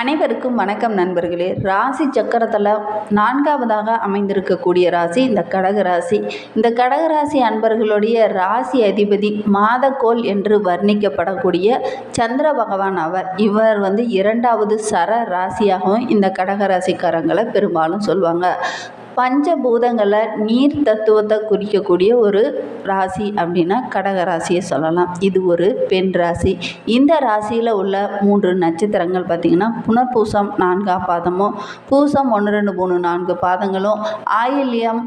அனைவருக்கும் வணக்கம் நண்பர்களே. ராசி சக்கரத்தில் நான்காவதாக அமைந்திருக்கக்கூடிய ராசி இந்த கடக ராசி. இந்த கடக ராசி அன்பர்களுடைய ராசி அதிபதி மாதக்கோள் என்று வர்ணிக்கப்படக்கூடிய சந்திர பகவான் அவர். இவர் வந்து இரண்டாவது சர ராசியாகவும் இந்த கடக ராசிக்காரங்களை பெரும்பாலும் சொல்லுவாங்க பஞ்சபூதங்களை நீர் தத்துவத்தை குறிக்கக்கூடிய ஒரு ராசி அப்படின்னா கடக ராசியை சொல்லலாம். இது ஒரு பெண் ராசி. இந்த ராசியில் உள்ள மூன்று நட்சத்திரங்கள் பார்த்திங்கன்னா புனர்பூசம் நான்காம் பாதமும் பூசம் ஒன்று ரெண்டு மூணு நான்கு பாதங்களும் ஆயில்யம்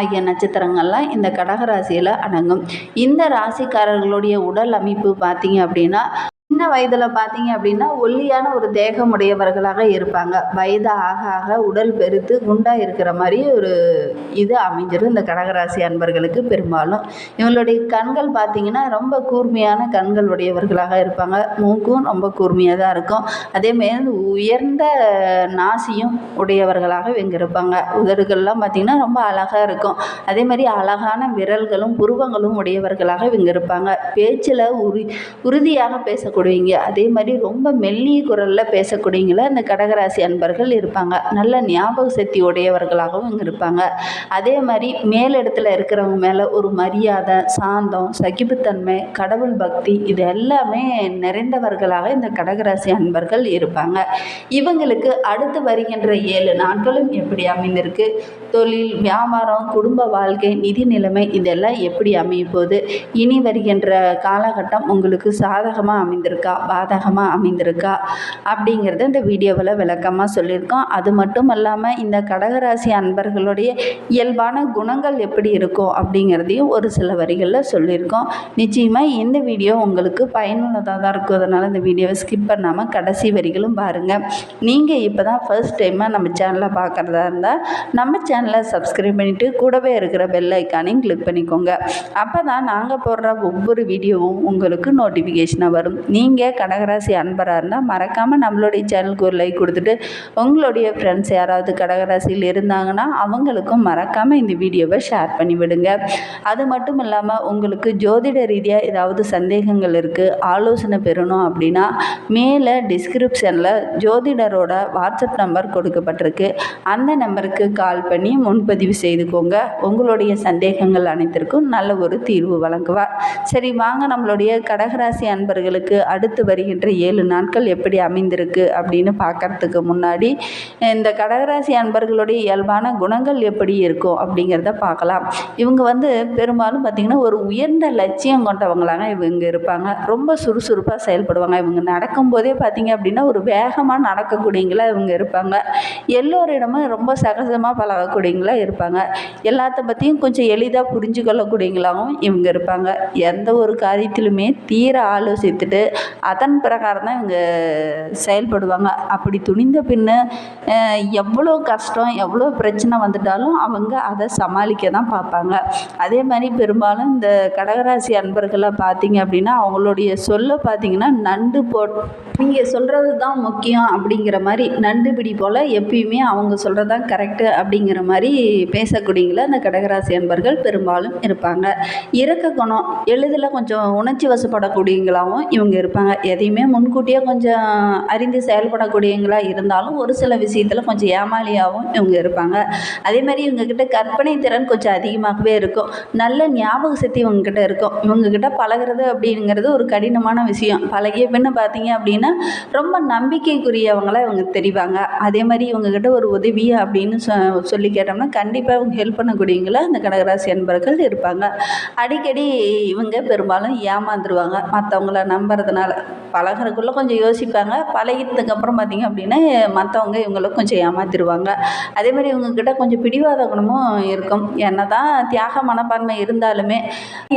ஆகிய நட்சத்திரங்கள்லாம் இந்த கடக ராசியில் அடங்கும். இந்த ராசிக்காரர்களுடைய உடல் அமைப்பு பார்த்திங்க அப்படின்னா சின்ன வயதில் பார்த்தீங்க அப்படின்னா ஒல்லியான ஒரு தேகம் உடையவர்களாக இருப்பாங்க. வயது ஆக ஆக உடல் பெருத்து குண்டாக இருக்கிற மாதிரி ஒரு இது அமைஞ்சிரும் இந்த கடகராசி அன்பர்களுக்கு பெரும்பாலும். இவங்களுடைய கண்கள் பார்த்தீங்கன்னா ரொம்ப கூர்மையான கண்கள் உடையவர்களாக இருப்பாங்க. மூக்கும் ரொம்ப கூர்மையாக தான் இருக்கும். அதேமாரி உயர்ந்த நாசியும் உடையவர்களாக இவங்க இருப்பாங்க உதடுகள்லாம் பார்த்திங்கன்னா ரொம்ப அழகாக இருக்கும். அதே மாதிரி அழகான விரல்களும் புருவங்களும் உடையவர்களாக இவங்க இருப்பாங்க பேச்சில் உறு உறுதியாக பேசக்கூடிய பேசக்கூடியவங்க அதே மாதிரி ரொம்ப மெல்லிய குரலில் பேசக்கூடியவங்கள அந்த கடகராசி அன்பர்கள் இருப்பாங்க. நல்ல ஞாபக சக்தி உடையவர்களாகவும் இங்கே இருப்பாங்க. அதே மாதிரி மேலிடத்தில் இருக்கிறவங்க மேலே ஒரு மரியாதை சாந்தம் சகிப்புத்தன்மை கடவுள் பக்தி இது எல்லாமே நிறைந்தவர்களாக இந்த கடகராசி அன்பர்கள் இருப்பாங்க. இவங்களுக்கு அடுத்து வருகின்ற ஏழு நாட்களும் எப்படி அமைந்திருக்கு? தொழில் வியாபாரம் குடும்ப வாழ்க்கை நிதி நிலைமை இதெல்லாம் எப்படி அமைய போகுது? இனி வருகின்ற காலகட்டம் உங்களுக்கு சாதகமாக அமைந்திருக்கு பாதகமாக அமைந்திருக்கா அப்படிங்கிறத இந்த வீடியோவில் விளக்கமாக சொல்லியிருக்கோம். அது மட்டும் இல்லாமல் இந்த கடகராசி அன்பர்களுடைய இயல்பான குணங்கள் எப்படி இருக்கும் அப்படிங்கிறதையும் ஒரு சில வரிகளில் சொல்லியிருக்கோம். நிச்சயமாக இந்த வீடியோ உங்களுக்கு பயனுள்ளதாக தான் இருக்கும். அதனால் இந்த வீடியோவை ஸ்கிப் பண்ணாமல் கடைசி வரிகளும் பாருங்கள் நீங்கள் இப்போ தான் ஃபர்ஸ்ட் டைமாக நம்ம சேனலை பார்க்குறதா இருந்தால் நம்ம சேனலை சப்ஸ்கிரைப் பண்ணிவிட்டு கூடவே இருக்கிற பெல் ஐக்கானையும் கிளிக் பண்ணிக்கோங்க. அப்போ தான் நாங்கள் போடுற ஒவ்வொரு வீடியோவும் உங்களுக்கு நோட்டிஃபிகேஷனாக வரும். நீங்கள் கடகராசி அன்பராக இருந்தால் மறக்காமல் நம்மளுடைய சேனலுக்கு ஒரு லைக் கொடுத்துட்டு உங்களுடைய ஃப்ரெண்ட்ஸ் யாராவது கடகராசியில் இருந்தாங்கன்னா அவங்களுக்கும் மறக்காமல் இந்த வீடியோவை ஷேர் பண்ணி விடுங்க. அது மட்டும் இல்லாமல் உங்களுக்கு ஜோதிட ரீதியாக ஏதாவது சந்தேகங்கள் இருக்குது ஆலோசனை பெறணும் அப்படின்னா மேலே டிஸ்கிரிப்ஷனில் ஜோதிடரோட வாட்ஸ்அப் நம்பர் கொடுக்கப்பட்டிருக்கு. அந்த நம்பருக்கு கால் பண்ணி முன்பதிவு செய்துக்கோங்க. உங்களுடைய சந்தேகங்கள் அனைத்திற்கும் நல்ல ஒரு தீர்வு வழங்குவார். சரி வாங்க நம்மளுடைய கடகராசி அன்பர்களுக்கு அடுத்து வருகின்ற ஏழு நாட்கள் எப்படி அமைந்திருக்கு அப்படின்னு பார்க்கறதுக்கு முன்னாடி இந்த கடகராசி அன்பர்களுடைய இயல்பான குணங்கள் எப்படி இருக்கும் அப்படிங்கிறத பார்க்கலாம். இவங்க வந்து பெரும்பாலும் பார்த்திங்கன்னா ஒரு உயர்ந்த லட்சியம் கொண்டவங்களாக இவங்க இருப்பாங்க. ரொம்ப சுறுசுறுப்பாக செயல்படுவாங்க. இவங்க நடக்கும்போதே பார்த்திங்க அப்படின்னா ஒரு வேகமாக நடக்கக்கூடியங்களா இவங்க இருப்பாங்க. எல்லோரிடமும் ரொம்ப சகஜமாக பழகக்கூடியங்களா இருப்பாங்க. எல்லாத்த பற்றியும் கொஞ்சம் எளிதாக புரிஞ்சு கொள்ளக்கூடியங்களாகவும் இவங்க இருப்பாங்க. எந்த ஒரு காரியத்திலுமே தீர ஆலோசித்துட்டு அதன் பிரகாரம் தான் இவங்க செயல்படுவாங்க. அப்படி துணிந்த பின்ன எவ்வளோ கஷ்டம் எவ்வளோ பிரச்சனை வந்துட்டாலும் அவங்க அதை சமாளிக்க தான் பார்ப்பாங்க. அதே மாதிரி பெரும்பாலும் இந்த கடகராசி அன்பர்களை பார்த்தீங்க அப்படின்னா அவங்களுடைய சொல்ல பார்த்தீங்கன்னா நண்டு போட் நீங்கள் சொல்கிறது தான் முக்கியம் அப்படிங்கிற மாதிரி நண்டுபிடி போல் எப்பயுமே அவங்க சொல்கிறது தான் கரெக்டு அப்படிங்கிற மாதிரி பேசக்கூடியங்கள அந்த கடகராசி அன்பர்கள் பெரும்பாலும் இருப்பாங்க. இறக்க குணம் எளிதில் கொஞ்சம் உணர்ச்சி வசப்படக்கூடியவங்களாகவும் இவங்க இருப்பாங்க. எதையுமே முன்கூட்டியே கொஞ்சம் அறிந்து செயல்படக்கூடியவங்களாக இருந்தாலும் ஒரு சில விஷயத்தில் கொஞ்சம் ஏமாளியாகவும் இவங்க இருப்பாங்க. அதே மாதிரி இவங்கக்கிட்ட கற்பனை திறன் கொஞ்சம் அதிகமாகவே இருக்கும். நல்ல ஞாபக சக்தி இவங்கக்கிட்ட இருக்கும். இவங்கக்கிட்ட பழகுறது அப்படிங்கிறது ஒரு கடினமான விஷயம். பழகிய பின்ன பார்த்தீங்க அப்படின்னா ரொம்ப நம்பிக்கைக்குரியவங்களாக இவங்க தெரிவாங்க. அதே மாதிரி இவங்கக்கிட்ட ஒரு உதவி அப்படின்னு சொ சொல்லி கேட்டோம்னா கண்டிப்பாக இவங்க ஹெல்ப் பண்ணக்கூடியவங்களை அந்த கடகராசி அன்பர்கள் இருப்பாங்க. அடிக்கடி இவங்க பெரும்பாலும் ஏமாந்துருவாங்க. மற்றவங்கள நம்புறதுனால பழகிறதுக்குள்ளே கொஞ்சம் யோசிப்பாங்க. பழகினதுக்கு பார்த்திங்க பார்த்தீங்க அப்படின்னா மற்றவங்க இவங்களும் கொஞ்சம் ஏமாத்திடுவாங்க அதே மாதிரி இவங்கக்கிட்ட கொஞ்சம் பிடிவாத குணமும் இருக்கும். என்ன தான் தியாக மனப்பான்மை இருந்தாலுமே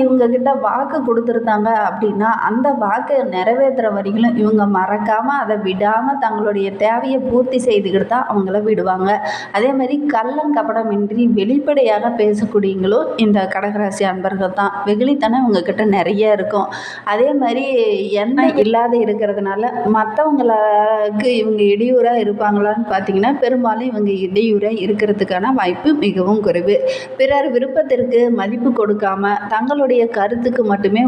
இவங்கக்கிட்ட வாக்கு கொடுத்துருந்தாங்க அப்படின்னா அந்த வாக்கை நிறைவேற்றுற வரைக்கும் இவங்க மறக்காமல் அதை விடாமல் தங்களுடைய தேவையை பூர்த்தி செய்துக்கிட்டு தான் அவங்கள விடுவாங்க. அதே மாதிரி கள்ளம் கபடமின்றி வெளிப்படையாக பேசக்கூடியவங்களும் இந்த கடகராசி அன்பர்கள் தான். வெகுளித்தனம் இவங்கக்கிட்ட நிறைய இருக்கும். அதே மாதிரி எண்ணெய் இல்லாத இருக்கிறதுனால மற்றவங்களுக்கு இவங்க இடையூறாக இருப்பாங்களான்னு பார்த்தீங்கன்னா பெரும்பாலும் இவங்க இடையூறாக இருக்கிறதுக்கான வாய்ப்பு மிகவும் குறைவு. பிறர் விருப்பத்திற்கு மதிப்பு கொடுக்காம தங்களுடைய கருத்துக்கு மட்டுமே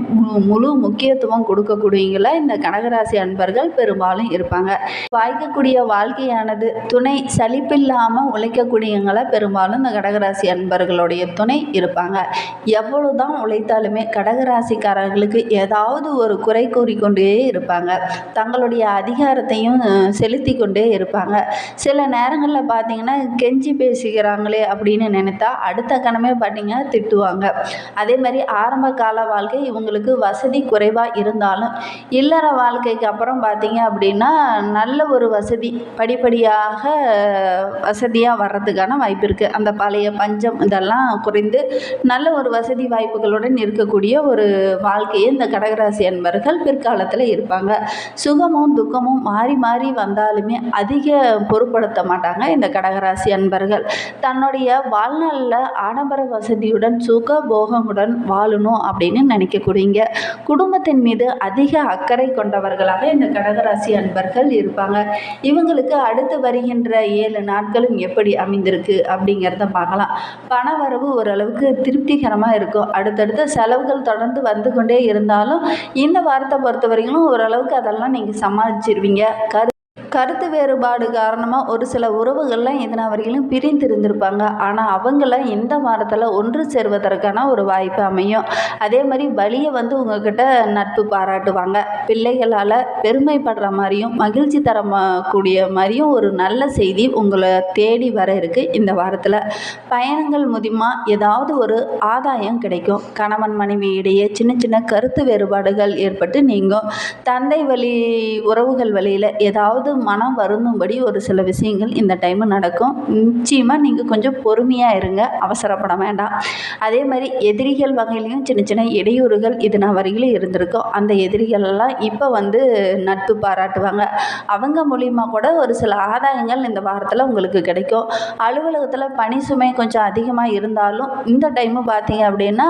முழு முக்கியத்துவம் கொடுக்கக்கூடியவங்கள இந்த கடகராசி அன்பர்கள் அன்பர்கள் பெரும்பாலும் இருப்பாங்க. வாய்க்கக்கூடிய வாழ்க்கையானது துணை சலிப்பில்லாமல் உழைக்கக்கூடியவங்களை பெரும்பாலும் இந்த கடகராசி அன்பர்களுடைய துணை இருப்பாங்க. எவ்வளவு தான் உழைத்தாலுமே கடகராசிக்காரர்களுக்கு ஏதாவது ஒரு குறை கூறிக்கொண்டே இருப்பாங்க. தங்களுடைய அதிகாரத்தையும் செலுத்தி கொண்டே இருப்பாங்க. சில நேரங்களில் பார்த்தீங்கன்னா கெஞ்சி பேசிக்கிறாங்களே அப்படின்னு நினைத்தா அடுத்த கணமே பார்த்தீங்கன்னா திட்டுவாங்க. அதே மாதிரி ஆரம்ப கால வாழ்க்கை இவங்களுக்கு வசதி குறைவாக இருந்தாலும் இல்லற வாழ்க்கைக்கு அப்புறம் பார்த்தீங்க அப்படின்னா நல்ல ஒரு வசதி படிப்படியாக வசதியாக வர்றதுக்கான வாய்ப்பு இருக்குது அந்த பழைய பஞ்சம் இதெல்லாம் குறைந்து நல்ல ஒரு வசதி வாய்ப்புகளுடன் இருக்கக்கூடிய ஒரு வாழ்க்கையை இந்த கடகராசி அன்பர்கள் பிற்காலத்தில் இருப்பாங்க. சுகமும் துக்கமும் மாறி மாறி வந்தாலுமே அதிக பொருட்படுத்த மாட்டாங்க இந்த கடகராசி அன்பர்கள். தன்னுடைய வாழ்நாளில் ஆடம்பர வசதியுடன் சுக போகமுடன் வாழணும் அப்படின்னு நினைக்கக்கூடியங்க குடும்பத்தின் மீது அதிக அக்கறை கொண்டவர்களாக இந்த கடகராசி அன்பர்கள் இருப்பாங்க. இவங்களுக்கு அடுத்து வருகின்ற ஏழு நாட்களும் எப்படி அமைந்திருக்கு அப்படிங்கிறத பார்க்கலாம். பண வரவு ஓரளவுக்கு திருப்திகரமாக இருக்கும். அடுத்தடுத்த செலவுகள் தொடர்ந்து வந்து கொண்டே இருந்தாலும் இந்த வாரத்தை பொறுத்த வரைக்கும் ஓரளவுக்கு அதெல்லாம் நீங்கள் சமாளிச்சிருவீங்க. கரு கருத்து வேறுபாடு காரணமாக ஒரு சில உறவுகள்லாம் இதனால் வரையிலும் பிரிந்து இருந்திருப்பாங்க ஆனால் அவங்கள இந்த வாரத்தில் ஒன்று சேர்வதற்கான ஒரு வாய்ப்பு அமையும். அதே மாதிரி வழியை வந்து உங்ககிட்ட நட்பு பாராட்டுவாங்க. பிள்ளைகளால் பெருமைப்படுற மாதிரியும் மகிழ்ச்சி தர கூடிய மாதிரியும் ஒரு நல்ல செய்தி உங்களை தேடி வர இருக்குது இந்த வாரத்தில். பயணங்கள் மூலிமா ஏதாவது ஒரு ஆதாயம் கிடைக்கும். கணவன் மனைவி இடையே சின்ன சின்ன கருத்து வேறுபாடுகள் ஏற்பட்டு நீங்கும். தந்தை வழி உறவுகள் வழியில் ஏதாவது மனம் வருந்தும்படி ஒரு சில விஷயங்கள் இந்த டைமு நடக்கும். நிச்சயமாக நீங்கள் கொஞ்சம் பொறுமையாக இருங்க. அவசரப்பட வேண்டாம். அதே மாதிரி எதிரிகள் வகையிலையும் சின்ன சின்ன இடையூறுகள் இது நான் வரையிலும் இருந்திருக்கும் அந்த எதிரிகளெல்லாம் இப்போ வந்து நட்பு பாராட்டுவாங்க. அவங்க மூலியமாக கூட ஒரு சில ஆதாயங்கள் இந்த வாரத்தில் உங்களுக்கு கிடைக்கும். அலுவலகத்தில் பணி சுமை கொஞ்சம் அதிகமாக இருந்தாலும் இந்த டைமு பார்த்தீங்க அப்படின்னா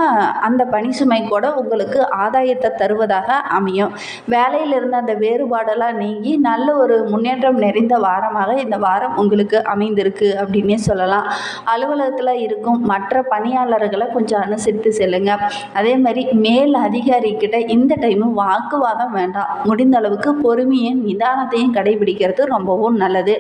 அந்த பணி சுமை கூட உங்களுக்கு ஆதாயத்தை தருவதாக அமையும். வேலையில் இருந்த அந்த வேறுபாடெல்லாம் நீங்கி நல்ல ஒரு முன் முன்னேற்றம் நிறைந்த வாரமாக இந்த வாரம் உங்களுக்கு அமைந்திருக்கு அப்படின்னே சொல்லலாம். அலுவலகத்தில் இருக்கும் மற்ற பணியாளர்களை கொஞ்சம் அனுசரித்து செல்லுங்க. அதே மாதிரி மேல் அதிகாரிக்கிட்ட இந்த டைமு வாக்குவாதம் வேண்டாம். முடிந்த அளவுக்கு பொறுமையும் நிதானத்தையும் கடைபிடிக்கிறது ரொம்பவும் நல்லது.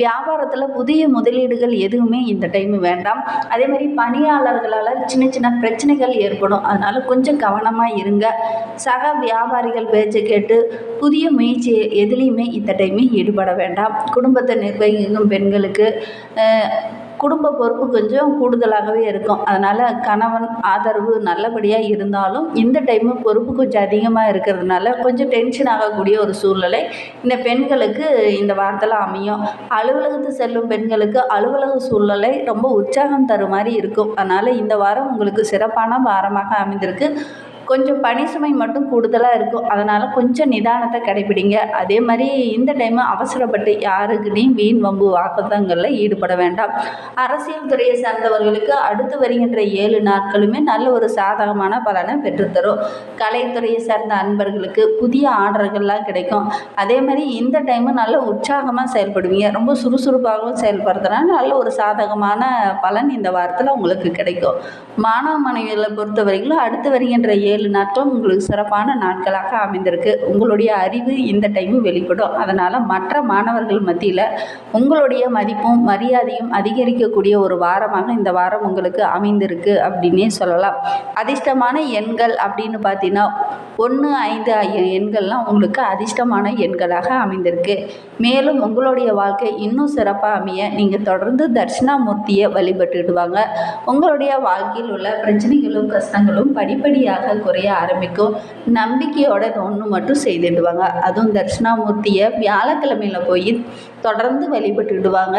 வியாபாரத்தில் புதிய முதலீடுகள் எதுவுமே இந்த டைமு வேண்டாம். அதே மாதிரி பணியாளர்களால் சின்ன சின்ன பிரச்சனைகள் ஏற்படும். அதனால் கொஞ்சம் கவனமாக இருங்க. சக வியாபாரிகள் பேச்சை கேட்டு புதிய முயற்சி எதுலேயுமே இந்த டைமு ஈடுபட வேண்டாம். குடும்பத்தை நிர்வகிக்கும் பெண்களுக்கு குடும்ப பொறுப்பு கொஞ்சம் கூடுதலாகவே இருக்கும். அதனால் கணவன் ஆதரவு நல்லபடியாக இருந்தாலும் இந்த டைமு பொறுப்பு கொஞ்சம் அதிகமாக இருக்கிறதுனால கொஞ்சம் டென்ஷன் ஆகக்கூடிய ஒரு சூழ்நிலை இந்த பெண்களுக்கு இந்த வாரத்தில் அமையும். அலுவலகத்து செல்லும் பெண்களுக்கு அலுவலக சூழ்நிலை ரொம்ப உற்சாகம் தரும் மாதிரி இருக்கும். அதனால் இந்த வாரம் உங்களுக்கு சிறப்பான வாரமாக அமைந்திருக்கு. கொஞ்சம் பணி சுமை மட்டும் கூடுதலாக இருக்கும். அதனால் கொஞ்சம் நிதானத்தை கடைபிடிங்க. அதே மாதிரி இந்த டைமு அவசரப்பட்டு யாருக்கிட்டையும் வீண் வம்பு வாக்குத்தங்களில் ஈடுபட வேண்டாம். அரசியல் துறையை சார்ந்தவர்களுக்கு அடுத்து வருகின்ற ஏழு நாட்களுமே நல்ல ஒரு சாதகமான பலனை பெற்றுத்தரும். கலைத்துறையை சார்ந்த அன்பர்களுக்கு புதிய ஆர்டர்கள்லாம் கிடைக்கும். அதே மாதிரி இந்த டைமு நல்ல உற்சாகமாக செயல்படுவீங்க. ரொம்ப சுறுசுறுப்பாகவும் செயல்படுறதுனால நல்ல ஒரு சாதகமான பலன் இந்த வாரத்தில் உங்களுக்கு கிடைக்கும். மாணவ மாணவிகளை பொறுத்த வரைக்கும் அடுத்து வருகின்ற ஏழு ஏழு நாட்களும் உங்களுக்கு சிறப்பான நாட்களாக அமைந்திருக்கு. உங்களுடைய அறிவு இந்த டைமும் வெளிப்படும். அதனால் மற்ற மாணவர்கள் மத்தியில் உங்களுடைய மதிப்பும் மரியாதையும் அதிகரிக்கக்கூடிய ஒரு வாரமாக இந்த வாரம் உங்களுக்கு அமைந்திருக்கு அப்படின்னே சொல்லலாம். அதிர்ஷ்டமான எண்கள் அப்படின்னு பார்த்தீங்கன்னா ஒன்று ஐந்து ஆகிய எண்கள்லாம் உங்களுக்கு அதிர்ஷ்டமான எண்களாக அமைந்திருக்கு. மேலும் உங்களுடைய வாழ்க்கை இன்னும் சிறப்பாக அமைய நீங்கள் தொடர்ந்து தட்சிணாமூர்த்தியை வழிபட்டுடுவாங்க. உங்களுடைய வாழ்க்கையில் உள்ள பிரச்சனைகளும் கஷ்டங்களும் படிப்படியாக குறைய ஆரம்பிக்கும். நம்பிக்கையோட ஒன்று மட்டும் செய்துடுவாங்க. அதுவும் தட்சிணாமூர்த்தியை வியாழக்கிழமையில் போய் தொடர்ந்து வழிபட்டுடுவாங்க.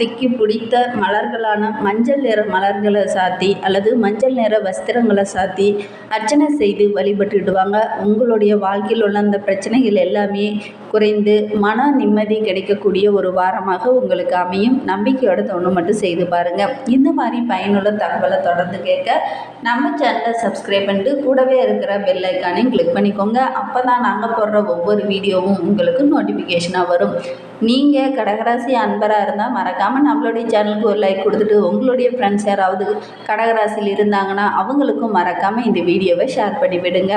திக்கி பிடித்த மலர்களான மஞ்சள் நிற மலர்களை சாத்தி அல்லது மஞ்சள் நிற வஸ்திரங்களை சாத்தி அர்ச்சனை செய்து வழிபட்டுடுவாங்க உங்களுடைய வாழ்க்கையில் உள்ள அந்த பிரச்சனைகள் எல்லாமே குறைந்து மன நிம்மதி கிடைக்கக்கூடிய ஒரு வாரமாக உங்களுக்கு அமையும். நம்பிக்கையோட ஒன்று மட்டும் செய்து பாருங்கள் இந்த மாதிரி பயனுள்ள தகவலை தொடர்ந்து கேட்க நம்ம சேனலை சப்ஸ்கிரைப் பண்ணிட்டு கூடவே இருக்கிற பெல் ஐக்கானையும் கிளிக் பண்ணிக்கோங்க. அப்போ தான் நாங்கள் போடுற ஒவ்வொரு வீடியோவும் உங்களுக்கு நோட்டிஃபிகேஷனாக வரும். நீங்கள் கடகராசி அன்பராக இருந்தால் மறக்காமல் நம்மளுடைய சேனலுக்கு ஒரு லைக் கொடுத்துட்டு உங்களுடைய ஃப்ரெண்ட்ஸ் யாராவது கடகராசியில் இருந்தாங்கன்னா அவங்களுக்கும் மறக்காமல் இந்த வீடியோவை ஷேர் பண்ணி விடுங்க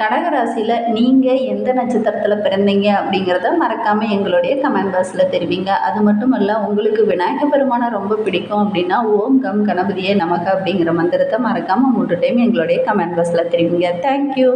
கடகராசியில் நீங்கள் எந்த நட்சத்திரத்தில் பிறந்தீங்க அப்படிங்கிறத மறக்காமல் எங்களுடைய கமெண்ட் பாக்ஸில் தெரிவிங்க. அது மட்டும் இல்லை உங்களுக்கு விநாயக பெருமானை ரொம்ப பிடிக்கும் அப்படின்னா ஓம் கம் கணபதியே நமக்கு அப்படிங்கிற மந்திரத்தை மறக்காமல் மூன்று டைம் எங்களுடைய கமெண்ட் பாக்ஸில் தெரிவிங்க. தேங்க்யூ